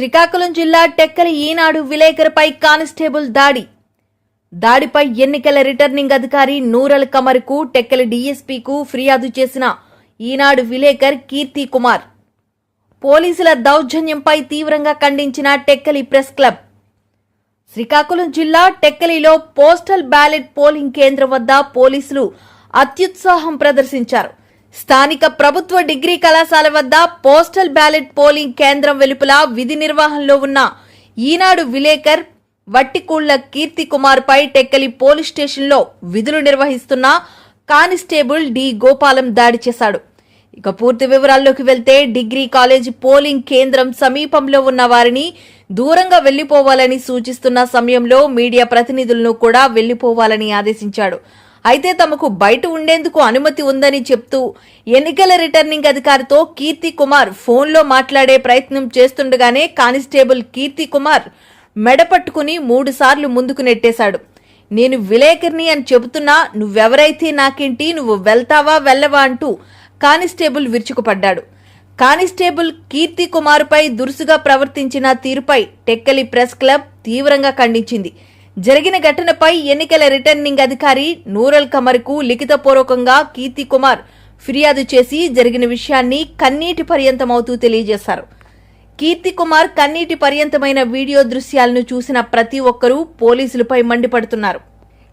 శ్రీకాకుళం జిల్లా టెక్కలి ఈనాడు విలేకరుపై కానిస్టేబుల్ దాడి. దాడిపై ఎన్నికల రిటర్నింగ్ అధికారి నూరల్ కమర్కు టెక్కలి డీఎస్పీకు ఫిర్యాదు చేసిన ఈనాడు విలేకర్ కీర్తి కుమార్. పోలీసుల దౌర్జన్యంపై తీవ్రంగా ఖండించిన టెక్కలి ప్రెస్ క్లబ్. శ్రీకాకుళం జిల్లా టెక్కలిలో పోస్టల్ బ్యాలెట్ పోలింగ్ కేంద్రం వద్ద పోలీసులు అత్యుత్సాహం ప్రదర్శించారు. స్థానిక ప్రభుత్వ డిగ్రీ కళాశాల వద్ద పోస్టల్ బ్యాలెట్ పోలింగ్ కేంద్రం వెలుపల విధి నిర్వహణలో ఉన్న ఈనాడు విలేకర్ వట్టికూళ్ళ కీర్తి కుమార్ పై టెక్కలి పోలీస్ స్టేషన్లో విధులు నిర్వహిస్తున్న కానిస్టేబుల్ డి గోపాలం దాడి చేశాడు. ఇక పూర్తి వివరాల్లోకి వెళ్తే డిగ్రీ కాలేజ్ పోలింగ్ కేంద్రం సమీపంలో ఉన్న వారిని దూరంగా వెళ్ళిపోవాలని సూచిస్తున్న సమయంలో మీడియా ప్రతినిధులను కూడా వెళ్ళిపోవాలని ఆదేశించాడు. అయితే తమకు బయట ఉండేందుకు అనుమతి ఉందని చెప్తూ ఎన్నికల రిటర్నింగ్ అధికారితో కీర్తి కుమార్ ఫోన్లో మాట్లాడే ప్రయత్నం చేస్తుండగానే కానిస్టేబుల్ కీర్తి కుమార్ మెడపట్టుకుని మూడుసార్లు ముందుకు నెట్టేశాడు. నేను విలేకరిని అని చెబుతున్నా నువ్వెవరైతే నాకేంటి నువ్వు వెళ్తావా వెళ్ళవా అంటూ కానిస్టేబుల్ విరుచుకుపడ్డాడు. కానిస్టేబుల్ కీర్తి కుమార్పై దురుసుగా ప్రవర్తించిన తీరుపై టెక్కలి ప్రెస్ క్లబ్ తీవ్రంగా ఖండించింది. జరిగిన ఘటనపై ఎన్నికల రిటర్నింగ్ అధికారి నూరల్ కమర్కు లిఖితపూర్వకంగా కీర్తి కుమార్ ఫిర్యాదు చేసి జరిగిన విషయాన్ని కన్నీటి పర్యంతమవుతూ తెలియజేశారు. కీర్తి కుమార్ కన్నీటి పర్యంతమైన వీడియో దృశ్యాలను చూసిన ప్రతి ఒక్కరూ పోలీసులపై మండిపడుతున్నారు.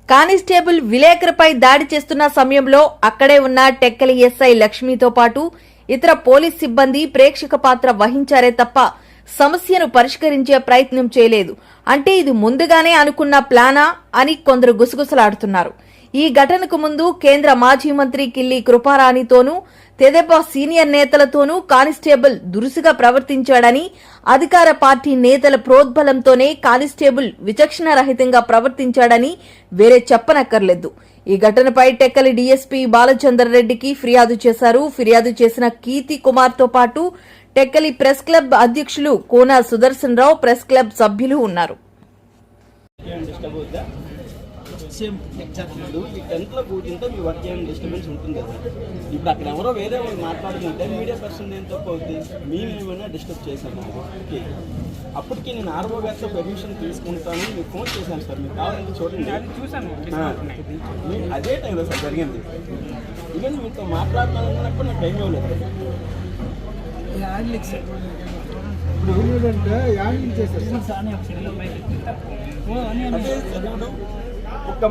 కానిస్టేబుల్ విలేకరుపై దాడి చేస్తున్న సమయంలో అక్కడే ఉన్న టెక్కలి ఎస్ఐ లక్ష్మితో పాటు ఇతర పోలీస్ సిబ్బంది ప్రేక్షక పాత్ర వహించారే తప్ప సమస్యను పరిష్కరించే ప్రయత్నం చేయలేదు. అంటే ఇది ముందుగానే అనుకున్న ప్లానా అని కొందరు గుసగుసలాడుతున్నారు. ఈ ఘటనకు ముందు కేంద్ర మాజీ మంత్రి కిల్లి కృపారాణితోనూ తెదేపా సీనియర్ నేతలతోనూ కానిస్టేబుల్ దురుసుగా ప్రవర్తించాడని అధికార పార్టీ నేతల ప్రోద్బలంతోనే కానిస్టేబుల్ విచక్షణ రహితంగా ప్రవర్తించాడని వేరే చెప్పనక్కర్లేదు. ఈ ఘటనపై టెక్కలి డీఎస్పీ బాలచందర్ రెడ్డికి ఫిర్యాదు చేశారు. ఫిర్యాదు చేసిన కీర్తి కుమార్తో పాటు టెక్కలి ప్రెస్ క్లబ్ అధ్యక్షులు కోన సుదర్శన్ రావు ప్రెస్ క్లబ్ సభ్యులు ఉన్నారు. ఏం డిస్టర్బ్ అవుద్దా సేమ్ ఎగ్జాక్ట్ ఇప్పుడు ఈ టెన్త్లో కూర్చుంటే మీ వర్క్ ఏం డిస్టర్బెన్స్ ఉంటుంది కదా. ఇప్పుడు అక్కడ ఎవరో వేరే వాళ్ళు మాట్లాడుతుంటే మీడియా పర్సన్ ఏం తప్పు అవుద్ది మేము ఏమైనా డిస్టర్బ్ చేశాను ఓకే. అప్పటికి నేను ఆర్ఓ గారితో పర్మిషన్ తీసుకుంటాను. మీకు ఫోన్ చేశాను సార్. మీకు కావాలంటే చూడండి. చూసాను అదే టైంలో సార్ జరిగింది. ఈవెన్ మీతో మాట్లాడుతానన్నప్పుడు నాకు టైం ఇవ్వలేదు. ఇప్పుడు ఏంటంటే ఒక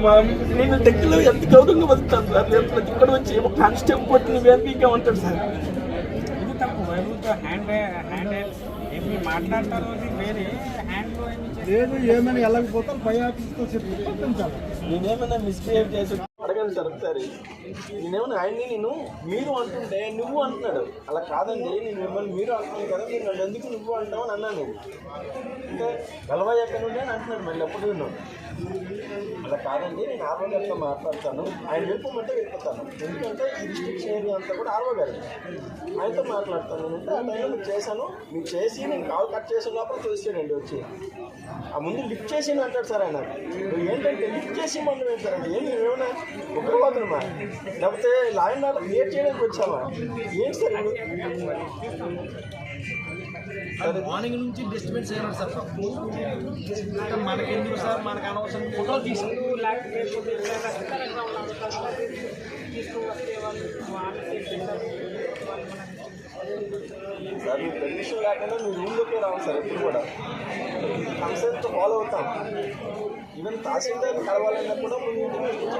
నేను టెక్లో ఎంత గౌరవంగా బతుకుతాను సార్? నేను ప్రతి ఒక్కడు వచ్చి ఒక కానిస్టేబుల్ కొట్టి నువ్వేం పీకే ఉంటాడు సార్? ఇది తప్పు. వైపుతో హ్యాండ్ హ్యాండ్ ఏమి మాట్లాడతారు వేరే. హ్యాండ్లో లేదు ఏమైనా వెళ్ళకపోతే పై ఆఫీస్తో చెప్పి నేనేమైనా మిస్బిహేవ్ చేసి అడగండి సార్ ఒకసారి. ఆయన్ని నేను మీరు అంటుంటే నువ్వు అంటున్నాడు. అలా కాదండి నేను మిమ్మల్ని మీరు అంటున్నాను కదా నేను నన్ను ఎందుకు నువ్వు అంటావు అని అన్నాను నేను. అంటే గలవాయి ఎక్కడ నుండి అని అంటున్నాడు మళ్ళీ ఎప్పుడు విన్నాను అలా కాదండి నేను ఆర్వో గారితో మాట్లాడతాను. ఆయన వెళ్ళిపోమంటే వెళ్ళిపోతాను. ఎందుకంటే ఈ రిస్ట్రిక్షన్ ఏరియా అంతా కూడా ఆర్వో గారి. ఆయనతో మాట్లాడతాను అంటే ఆ టైంలో చేశాను. మీరు చేసి నేను కాల్ కట్ చేసిన లోపల చూసాడండి వచ్చి. ఆ ముందు లిఫ్ట్ చేసి అంటాడు సార్ ఆయన. ఏంటంటే లిఫ్ట్ చేసి మనం ఏంటారండి ఏం ఏమైనా ఉగ్రవాదులమా లేకపోతే లా అండ్ ఆర్డర్ క్రియేట్ చేయడానికి వచ్చామా ఏంటి సార్ మార్నింగ్ నుంచి డిస్టర్బెన్స్ అయినారు సార్. మనకెందుకు సార్? మనకు అనవసరం ఫోటో తీసి. లేకపోతే సార్ మీ పర్మిషన్ లేకుండా మీ రూమ్లోకే రావు సార్ ఎప్పుడు కూడా. కన్సెప్ట్ ఫాలో అవుతాం. ఈవెన్ తహసీల్దార్ కలవాలన్నా కూడా ముందు ఇంటి